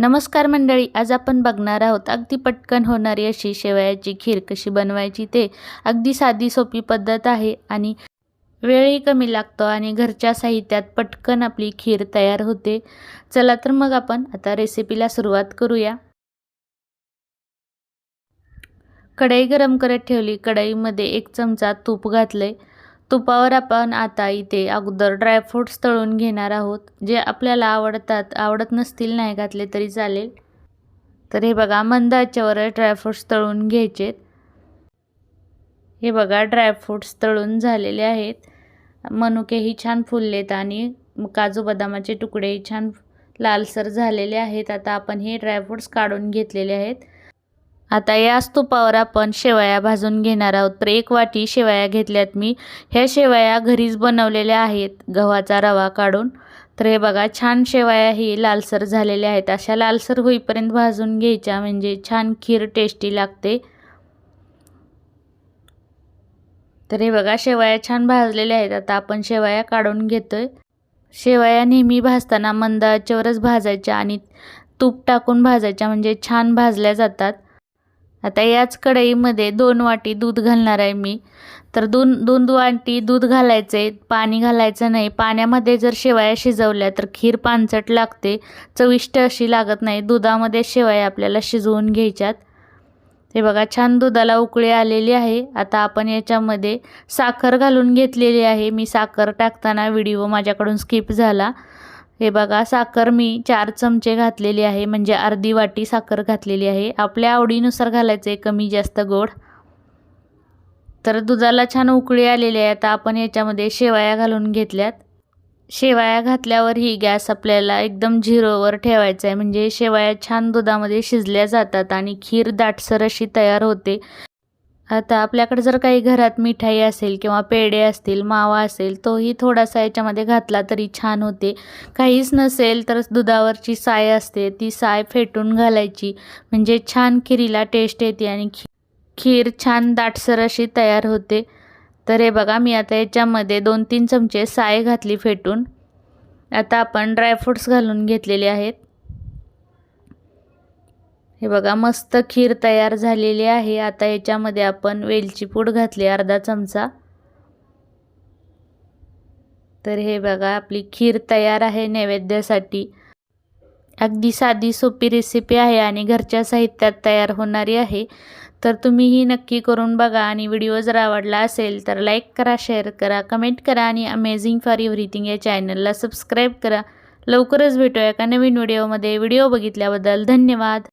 नमस्कार मंडळी आज आपण बघणार आहोत अगदी पटकन होणारी अशी शेवयाची खीर कशी बनवायची ते. अगदी साधी सोपी पद्धत आहे आणि वेळही कमी लागतो आणि घरच्या साहित्यात पटकन आपली खीर तयार होते. चला तर मग आपण आता रेसिपीला सुरुवात करूया. कढई गरम करत ठेवली. कढईमध्ये एक चमचा तूप घातले तुपावर आपण आता इथे अगोदर ड्रायफ्रूट्स तळून घेणार आहोत. जे आपल्याला आवडतात आवडत नसतील नाही घातले तरी चालेल. तर हे बघा मंद आचेवर ड्रायफ्रूट्स तळून घ्यायचेत हे बघा ड्रायफ्रूट्स तळून झालेले आहेत. मनुकेही छान फुललेत आणि काजू बदामाचे तुकडेही छान लालसर झालेले आहेत. आता आपण हे ड्रायफ्रूट्स काढून घेतलेले आहेत. आता याच तुपावर आपण शेवया भाजून घेणार आहोत. तर एक वाटी शेवया घेतल्यात मी. ह्या शेवया घरीच बनवलेल्या आहेत गव्हाचा रवा काढून. तर हे बघा छान शेवया ही लालसर झालेल्या आहेत. अशा लालसर होईपर्यंत भाजून घ्यायच्या म्हणजे छान खीर टेस्टी लागते. तर हे बघा शेवया छान भाजलेल्या आहेत. आता आपण शेवया काढून घेतोय. शेवया नेहमी भाजताना मंदाच्यावरच भाजायच्या आणि तूप टाकून भाजायच्या म्हणजे छान भाजल्या जातात. आता याच कढईमध्ये दोन वाटी दूध घालणार आहे मी. तर दोन दोन वाटी दूध घालायचं आहे पाणी घालायचं नाही. पाण्यामध्ये जर शेवया शिजवल्या तर खीर पानचट लागते. चविष्ट अशी लागत नाही. दुधामध्ये शेवया आपल्याला शिजवून घ्यायच्यात. हे बघा छान दुधाला उकळी आलेली आहे. आता आपण याच्यामध्ये साखर घालून घेतलेली आहे. मी साखर टाकताना व्हिडिओ माझ्याकडून स्किप झाला. हे बघा साखर मी चार चमचे घातलेली आहे. म्हणजे अर्धी वाटी साखर घातलेली आहे. आपल्या आवडीनुसार घालायचं आहे कमी जास्त गोड. तर दुधाला छान उकळी आलेली आहे. आता आपण याच्यामध्ये शेवाया घालून घेतल्यात. शेवाया घातल्यावर ही गॅस आपल्याला एकदम झिरोवर ठेवायचा आहे म्हणजे शेवाया छान दुधामध्ये शिजल्या जातात आणि खीर दाटसर अशी तयार होते. आता आपल्याकडे जर काही घरात मिठाई असेल किंवा पेढे असतील मावा असेल तोही थोडासा याच्यामध्ये घातला तरी छान होते. काहीच नसेल तर दुधावरची साय असते ती साय फेटून घालायची. म्हणजे छान खिरीला टेस्ट येते आणि खी खीर छान दाटसर अशी तयार होते. तर हे बघा मी आता याच्यामध्ये दोन तीन चमचे साय घातली फेटून. आता आपण ड्रायफ्रूट्स घालून घेतलेले आहेत. हे बघा मस्त खीर तयार झालेली आहे. आता याच्यामध्ये आपण वेलची पूड घातली अर्धा चमचा. तर हे बघा आपली खीर तयार आहे नैवेद्यासाठी. अगदी साधी सोपी रेसिपी आहे आणि घरच्या साहित्यात तयार होणारी आहे. तर तुम्हीही नक्की करून बघा आणि व्हिडिओ जर आवडला असेल तर लाईक करा शेअर करा कमेंट करा आणि अमेझिंग फॉर एव्हरीथिंग या चॅनलला सबस्क्राईब करा. लवकरच भेटूया एका नवीन व्हिडिओमध्ये व्हिडिओ बघितल्याबद्दल धन्यवाद.